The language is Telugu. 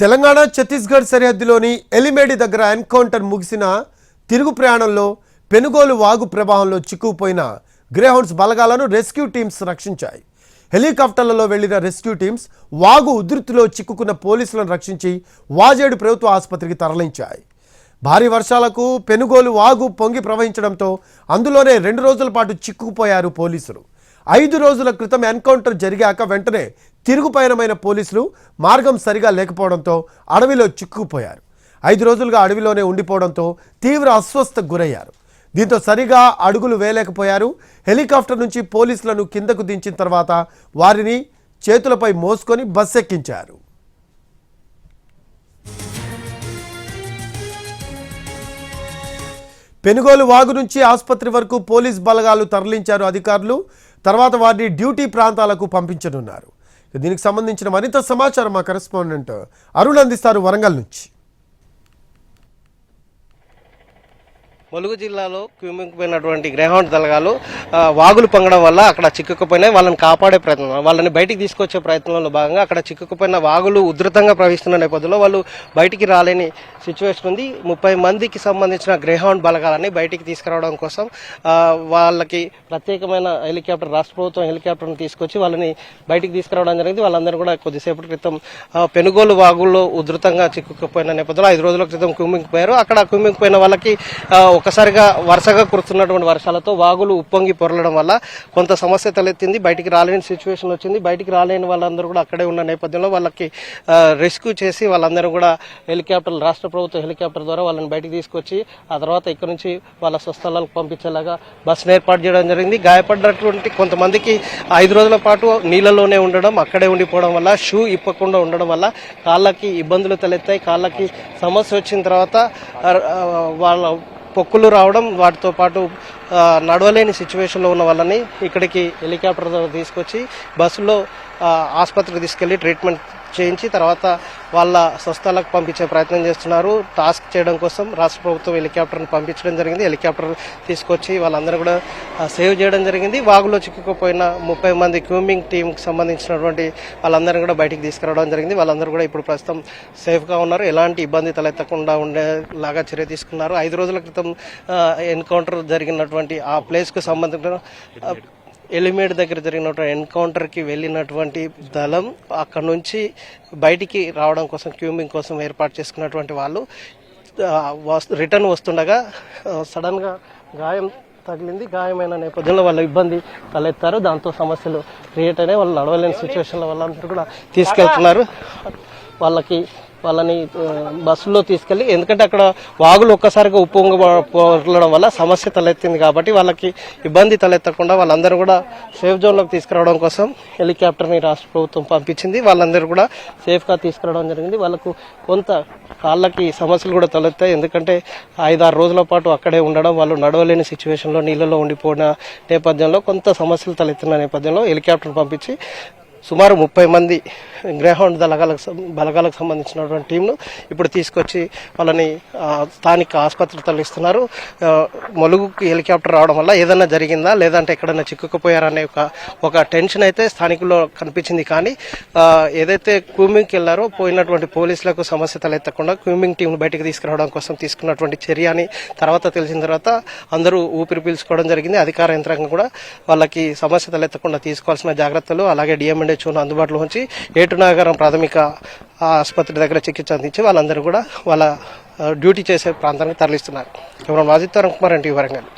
తెలంగాణ ఛత్తీస్గఢ్ సరిహద్దులోని ఎలిమేడి దగ్గర ఎన్కౌంటర్ ముగిసిన తిరుగు ప్రయాణంలో పెనుగోలు వాగు ప్రవాహంలో చిక్కుకుపోయిన గ్రేహౌండ్స్ బలగాలను రెస్క్యూ టీమ్స్ రక్షించాయి. హెలికాప్టర్లలో వెళ్ళిన రెస్క్యూ టీమ్స్ వాగు ఉధృతిలో చిక్కుకున్న పోలీసులను రక్షించి వాజేడు ప్రభుత్వ ఆసుపత్రికి తరలించాయి. భారీ వర్షాలకు పెనుగోలు వాగు పొంగి ప్రవహించడంతో అందులోనే రెండు రోజుల పాటు చిక్కుకుపోయారు పోలీసులు. ఐదు రోజుల క్రితం ఎన్కౌంటర్ జరిగాక వెంటనే తిరుగు పయనమైన పోలీసులు మార్గం సరిగా లేకపోవడంతో అడవిలో చిక్కుపోయారు ఐదు రోజులుగా అడవిలోనే ఉండిపోవడంతో తీవ్ర అస్వస్థకు గురయ్యారు. దీంతో సరిగా అడుగులు వేయలేకపోయారు. హెలికాప్టర్ నుంచి పోలీసులను కిందకు దించిన తర్వాత వారిని చేతులపై మోసుకొని బస్ ఎక్కించారు పెనుగోలు వాగు నుంచి ఆసుపత్రి వరకు పోలీస్ బలగాలు తరలించారు అధికారులు. తర్వాత వారిని డ్యూటీ ప్రాంతాలకు పంపించనున్నారు. దీనికి సంబంధించిన మరింత సమాచారం మా కరెస్పాండెంట్ అరుణ్ అందిస్తారు వరంగల్ నుంచి. ములుగు జిల్లాలో క్యూమింగిపోయినటువంటి గ్రేహౌండ్ దళగాలు వాగులు పొంగడం వల్ల అక్కడ చిక్కుకుపోయినాయి వాళ్ళని కాపాడే ప్రయత్నం వాళ్ళని బయటికి తీసుకొచ్చే ప్రయత్నంలో భాగంగా అక్కడ చిక్కుకుపోయిన వాగులు ఉధృతంగా ప్రవహిస్తున్న నేపథ్యంలో వాళ్ళు బయటికి రాలేని సిచ్యువేషన్ ఉంది. ముప్పై మందికి సంబంధించిన గ్రేహౌండ్ బలగాలని బయటికి తీసుకురావడం కోసం వాళ్ళకి ప్రత్యేకమైన హెలికాప్టర్ రాష్ట్ర ప్రభుత్వం హెలికాప్టర్ని తీసుకొచ్చి వాళ్ళని బయటికి తీసుకురావడం జరిగింది. వాళ్ళందరూ కూడా కొద్దిసేపటి క్రితం పెనుగోలు వాగుల్లో ఉధృతంగా చిక్కుకుపోయిన నేపథ్యంలో ఐదు రోజుల క్రితం కుమ్మింగిపోయారు అక్కడ కుమ్మింగిపోయిన వాళ్ళకి ఒకసారిగా ఒక్కసారిగా వరుసగా కురుస్తున్నటువంటి వర్షాలతో వాగులు ఉప్పొంగి పొరలడం వల్ల కొంత సమస్య తలెత్తింది. బయటికి రాలేని సిచ్యువేషన్ వచ్చింది. బయటికి రాలేని వాళ్ళందరూ కూడా అక్కడే ఉన్న నేపథ్యంలో వాళ్ళకి రెస్క్యూ చేసి వాళ్ళందరూ కూడా హెలికాప్టర్ రాష్ట్ర ప్రభుత్వ హెలికాప్టర్ ద్వారా వాళ్ళని బయటికి తీసుకొచ్చి ఆ తర్వాత ఇక్కడ నుంచి వాళ్ళ స్వస్థలాలకు పంపించేలాగా బస్సును ఏర్పాటు చేయడం జరిగింది. గాయపడినటువంటి కొంతమందికి ఐదు రోజుల పాటు నీళ్ళలోనే ఉండడం అక్కడే ఉండిపోవడం వల్ల షూ ఇప్పకుండా ఉండడం వల్ల కాళ్ళకి ఇబ్బందులు తలెత్తాయి. కాళ్ళకి సమస్య వచ్చిన తర్వాత వాళ్ళ పొక్కులు రావడం వాటితో పాటు నడవలేని సిచ్యువేషన్లో ఉన్న వాళ్ళని ఇక్కడికి హెలికాప్టర్ తీసుకొచ్చి బస్సులో ఆసుపత్రికి తీసుకెళ్ళి ట్రీట్మెంట్ చేయించి తర్వాత వాళ్ళ స్వస్థలకు పంపించే ప్రయత్నం చేస్తున్నారు. టాస్క్ చేయడం కోసం రాష్ట్ర ప్రభుత్వం హెలికాప్టర్ని పంపించడం జరిగింది. హెలికాప్టర్ తీసుకొచ్చి వాళ్ళందరూ కూడా సేవ్ చేయడం జరిగింది. వాగులో చిక్కుకుపోయిన ముప్పై మంది క్యూమింగ్ టీంకి సంబంధించినటువంటి వాళ్ళందరినీ కూడా బయటికి తీసుకురావడం జరిగింది. వాళ్ళందరూ కూడా ఇప్పుడు ప్రస్తుతం సేఫ్గా ఉన్నారు. ఎలాంటి ఇబ్బంది తలెత్తకుండా ఉండేలాగా చర్య తీసుకున్నారు. ఐదు రోజుల క్రితం ఎన్కౌంటర్ జరిగినటువంటి ఆ ప్లేస్కు సంబంధించిన ఎలిమేడ్ దగ్గర జరిగినటువంటి ఎన్కౌంటర్కి వెళ్ళినటువంటి దళం అక్కడ నుంచి బయటికి రావడం కోసం క్యూమింగ్ కోసం ఏర్పాటు చేసుకున్నటువంటి వాళ్ళు రిటర్న్ వస్తుండగా సడన్గా గాయం తగిలింది. గాయమైన నేపథ్యంలో వాళ్ళ ఇబ్బంది తలెత్తారు. దాంతో సమస్యలు క్రియేట్ అయినాయి. వాళ్ళు నడవలేని సిచ్యువేషన్లో వాళ్ళందరూ కూడా తీసుకెళ్తున్నారు. వాళ్ళకి వాళ్ళని బస్సులో తీసుకెళ్ళి ఎందుకంటే అక్కడ వాగులు ఒక్కసారిగా ఉప్పొంగ పొరలడం వల్ల సమస్య తలెత్తింది కాబట్టి వాళ్ళకి ఇబ్బంది తలెత్తకుండా వాళ్ళందరూ కూడా సేఫ్ జోన్లోకి తీసుకురావడం కోసం హెలికాప్టర్ని రాష్ట్ర ప్రభుత్వం పంపించింది. వాళ్ళందరూ కూడా సేఫ్గా తీసుకురావడం జరిగింది. వాళ్ళకు కొంత కాళ్ళకి సమస్యలు కూడా తలెత్తాయి. ఎందుకంటే ఐదారు రోజుల పాటు అక్కడే ఉండడం వాళ్ళు నడవలేని సిచ్యువేషన్లో నీళ్ళలో ఉండిపోయిన నేపథ్యంలో కొంత సమస్యలు తలెత్తిన నేపథ్యంలో హెలికాప్టర్ పంపించి సుమారు ముప్పై మంది గ్రేహౌండ్ దళగాలకు బలగాలకు సంబంధించినటువంటి టీంను ఇప్పుడు తీసుకొచ్చి వాళ్ళని స్థానిక ఆసుపత్రి తరలిస్తున్నారు. మలుగుకి మొలుగుకి హెలికాప్టర్ రావడం వల్ల ఏదైనా జరిగిందా? లేదంటే ఎక్కడైనా చిక్కుకుపోయారనే ఒక ఒక టెన్షన్ అయితే స్థానికుల్లో కనిపించింది. కానీ ఏదైతే క్యూమింగ్కి వెళ్ళారో పోయినటువంటి పోలీసులకు సమస్య తలెత్తకుండా క్యూమింగ్ టీంను బయటకు తీసుకురావడం కోసం తీసుకున్నటువంటి చర్య అని తర్వాత తెలిసిన తర్వాత అందరూ ఊపిరి పీల్చుకోవడం జరిగింది. అధికార యంత్రాంగం కూడా వాళ్ళకి సమస్య తలెత్తకుండా తీసుకోవాల్సిన జాగ్రత్తలు అలాగే డిఎంఎన్హెచ్ఓను అందుబాటులో ఉంచి ఏటునగరం ప్రాథమిక ఆసుపత్రి దగ్గర చికిత్స అందించి వాళ్ళందరూ కూడా వాళ్ళ డ్యూటీ చేసే ప్రాంతానికి తరలిస్తున్నారు. ఎవరైనా వాజిత్తారం కుమార్ అంటే వరంగల్.